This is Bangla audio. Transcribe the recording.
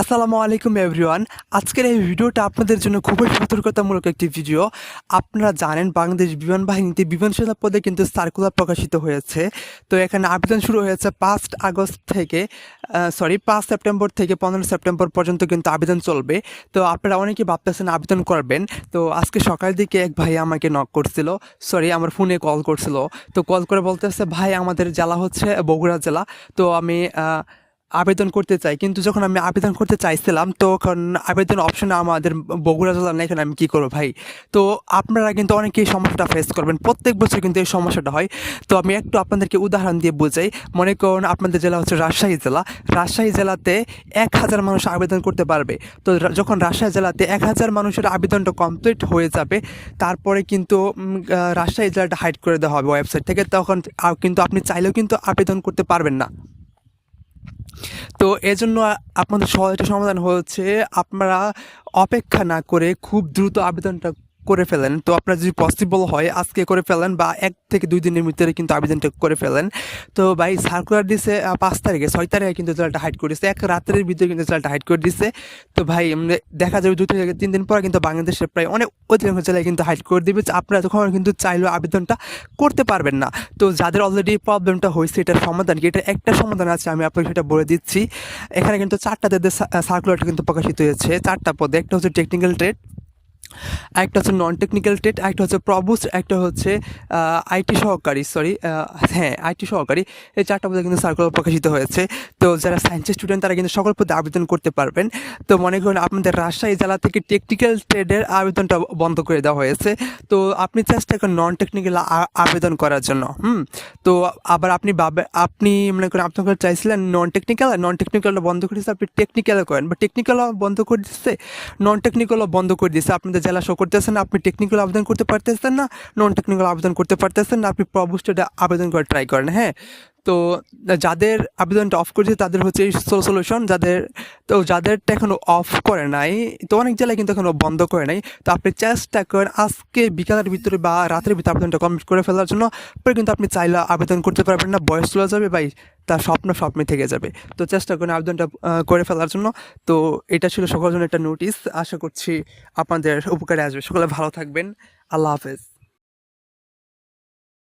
আসসালামু আলাইকুম এভরিওয়ান। আজকের এই ভিডিওটা আপনাদের জন্য খুবই সতর্কতামূলক একটি ভিডিও। আপনারা জানেন বাংলাদেশ বিমান বাহিনীতে বিমান সেনা পদে কিন্তু সার্কুলার প্রকাশিত হয়েছে। তো এখানে আবেদন শুরু হয়েছে পাঁচ আগস্ট থেকে সরি পাঁচ সেপ্টেম্বর থেকে পনেরো সেপ্টেম্বর পর্যন্ত কিন্তু আবেদন চলবে। তো আপনারা অনেকে ভাবতেছেন আবেদন করবেন। তো আজকে সকালের দিকে এক ভাই আমাকে নক করছিল। সরি আমার ফোনে কল করছিল। তো কল করে বলতেছে, ভাই, আমাদের জেলা হচ্ছে বগুড়া জেলা। তো আমি আবেদন করতে চাই। কিন্তু যখন আমি আবেদন করতে চাইছিলাম, তখন আবেদন অপশনে আমাদের বগুড়া জেলা নেই, এখানে আমি কী করব ভাই? তো আপনারা কিন্তু অনেকেই সমস্যাটা ফেস করবেন। প্রত্যেক বছর কিন্তু এই সমস্যাটা হয়। তো আমি একটু আপনাদেরকে উদাহরণ দিয়ে বোঝাই। মনে করুন আপনাদের জেলা হচ্ছে রাজশাহী জেলা। রাজশাহী জেলাতে এক হাজার মানুষ আবেদন করতে পারবে। তো যখন রাজশাহী জেলাতে এক হাজার মানুষের আবেদনটা কমপ্লিট হয়ে যাবে, তারপরে কিন্তু রাজশাহী জেলাটা হাইড করে দেওয়া হবে ওয়েবসাইট থেকে। তখন কিন্তু আপনি চাইলেও কিন্তু আবেদন করতে পারবেন না। তো এজন্য আপনাদের সহজ সমাধান হচ্ছে আপনারা অপেক্ষা না করে খুব দ্রুত আবেদনটা করে ফেলেন। তো আপনার যদি পসিবল হয়, আজকে করে ফেলেন বা এক থেকে দুই দিনের ভিতরে কিন্তু আবেদনটা করে ফেলেন। তো ভাই সার্কুলার দিছে পাঁচ তারিখে, ছয় তারিখে কিন্তু রেজাল্টটা হাইড করে দিচ্ছে এক রাত্রের ভিতরে কিন্তু রেজাল্টটা হাইড করে দিচ্ছে তো ভাই দেখা যাবে দুই থেকে তিন দিন পর কিন্তু বাংলাদেশের প্রায় অনেক অধিকাংশ জেলায় কিন্তু হাইড করে দিবে। আপনারা তখন কিন্তু চাইলেও আবেদনটা করতে পারবেন না। তো যাদের অলরেডি প্রবলেমটা হয়েছে, এটার সমাধান কি? এটা একটা সমাধান আছে, আমি আপনাকে সেটা বলে দিচ্ছি। এখানে কিন্তু চারটা তাদের সার্কুলারটা কিন্তু প্রকাশিত হয়েছে, চারটা পদে। একটা হচ্ছে টেকনিক্যাল ট্রেড একটা হচ্ছে নন টেকনিক্যাল ট্রেড একটা হচ্ছে প্রবুস একটা হচ্ছে আইটি সহকারী সরি হ্যাঁ আইটি সহকারী। এই চারটা পদে কিন্তু সার্কুলার প্রকাশিত হয়েছে। তো যারা সায়েন্সের স্টুডেন্ট তারা কিন্তু সকল পদে আবেদন করতে পারবেন। তো মনে করুন আপনাদের রাজশাহী জেলা থেকে টেকনিক্যাল ট্রেডের আবেদনটা বন্ধ করে দেওয়া হয়েছে। তো আপনি চেষ্টা করেন নন টেকনিক্যাল আবেদন করার জন্য, হুম? তো আবার আপনি ভাবে, আপনি মনে করেন আপনার চাইছিলেন নন টেকনিক্যাল আর নন টেকনিক্যালটা বন্ধ করে দিচ্ছে আপনি টেকনিক্যালও করেন। বা টেকনিক্যালও বন্ধ করে দিচ্ছে নন টেকনিক্যালও বন্ধ করে দিচ্ছে আপনাদের জেলা শো করতেছেন না আপনি টেকনিক্যাল আবেদন করতে পারতেছেন না নন টেকনিক্যাল আবেদন করতে পারতেছেন না, আপনি প্রবুস্টেডে আবেদন করে ট্রাই করেন হ্যাঁ? তো যাদের আবেদনটা অফ করেছে, তাদের হচ্ছে সলিউশন যাদের, তো যাদেরটা এখনও অফ করে নাই, তো অনেক জেলায় কিন্তু এখনও বন্ধ করে নাই। তো আপনি চেষ্টা করেন আজকে বিকালের ভিতরে বা রাতের ভিতরে আবেদনটা কমপ্লিট করে ফেলার জন্য, পরে কিন্তু আপনি চাইলে আবেদন করতে পারবেন না, বয়স চলে যাবে ভাই, তার স্বপ্ন স্বপ্নে থেকে যাবে। তো চেষ্টা করেন আবেদনটা করে ফেলার জন্য। তো এটা ছিল সকলের জন্য একটা নোটিশ আশা করছি আপনাদের উপকারে আসবে। সকলে ভালো থাকবেন। আল্লাহ হাফেজ।